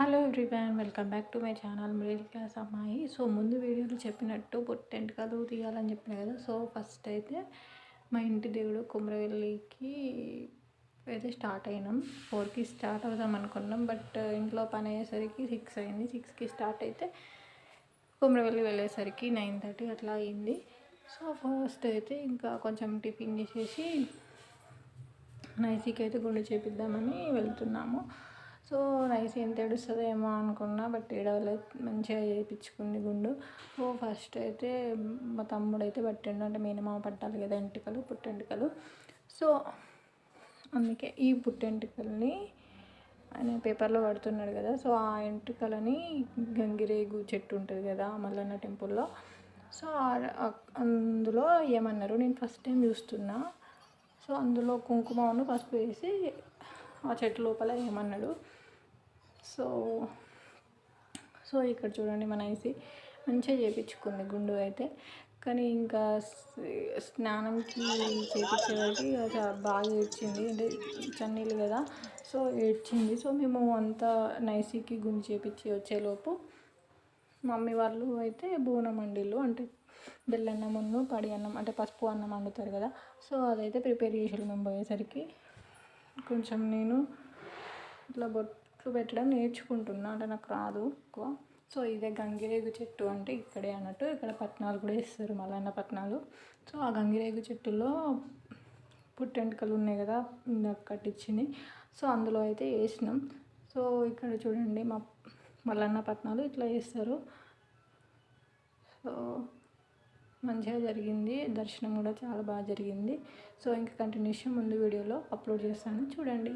Hello everyone welcome back to my channel middle class అమ్మాయి. So ముందు వీడియోలో చెప్పినట్టు పుట్టెంటుకలు తీయాలని చెప్పిన కదా. సో ఫస్ట్ అయితే మా ఇంటి దేవుడు కుమ్రవెల్లికి అయితే స్టార్ట్ అయినాం. ఫోర్కి స్టార్ట్ అవుదాం అనుకున్నాం. బట్ ఇంట్లో పని అయ్యేసరికి సిక్స్ అయింది. సిక్స్కి స్టార్ట్ అయితే కుమ్రవెల్లి వెళ్ళేసరికి నైన్ థర్టీ అట్లా అయింది. సో ఫస్ట్ అయితే ఇంకా కొంచెం టిఫిన్ చేసేసి నైసీకి అయితే గుండు చేపిద్దామని వెళ్తున్నాము. సో నైస్ ఎంత ఏమో అనుకున్నా బట్ ఏడవలే మంచిగా చేయించుకుంది గుండు. సో ఫస్ట్ అయితే మా తమ్ముడు అయితే పట్టిండు. అంటే మినిమం పట్టాలి కదా ఎంటికలు పుట్టెంటికలు. సో అందుకే ఈ పుట్టెంటికల్ని ఆయన పేపర్లో పడుతున్నాడు కదా సో ఆ ఎంట్రుకలని గంగిరేగు చెట్టు ఉంటుంది కదా మల్లన్న టెంపుల్లో. సో అందులో ఏమన్నారు? నేను ఫస్ట్ టైం చూస్తున్నా. సో అందులో కుంకుమను పసుపు వేసి ఆ చెట్టు లోపల ఏమన్నాడు? సో సో ఇక్కడ చూడండి మన ఐసి మంచిగా చేయించుకుంది గుండు అయితే. కానీ ఇంకా స్నానంకి చేయించేవారికి బాగా ఏడ్చింది. అంటే చన్నీళ్ళు కదా సో ఏడ్చింది. సో మేము అంతా నైసీకి గుండు చేపించి వచ్చేలోపు మమ్మీ వాళ్ళు అయితే బోనం వండిళ్ళు అంటే బెల్లన్నమును పడి అన్నం అంటే పసుపు అన్నం వండుతారు కదా. సో అదైతే ప్రిపేర్ చేసారు మేము పోయేసరికి. కొంచెం నేను ఇట్లా చెట్లు పెట్టడం నేర్చుకుంటున్నా. అంటే నాకు రాదు ఎక్కువ. సో ఇదే గంగిరేగు చెట్టు అంటే ఇక్కడే అన్నట్టు ఇక్కడ పట్నాలు కూడా వేస్తారు మలైన పట్నాలు. సో ఆ గంగిరేగు చెట్టులో పుట్టెంటుకలు ఉన్నాయి కదా ఇందాక కట్టించింది. సో అందులో అయితే వేసినాం. సో ఇక్కడ చూడండి మా మల్లన్న పట్నాలు ఇట్లా వేస్తారు. సో మంచిగా జరిగింది. దర్శనం కూడా చాలా బాగా జరిగింది. సో ఇంకా కంటిన్యూషన్ ముందు వీడియోలో అప్లోడ్ చేస్తాను. చూడండి.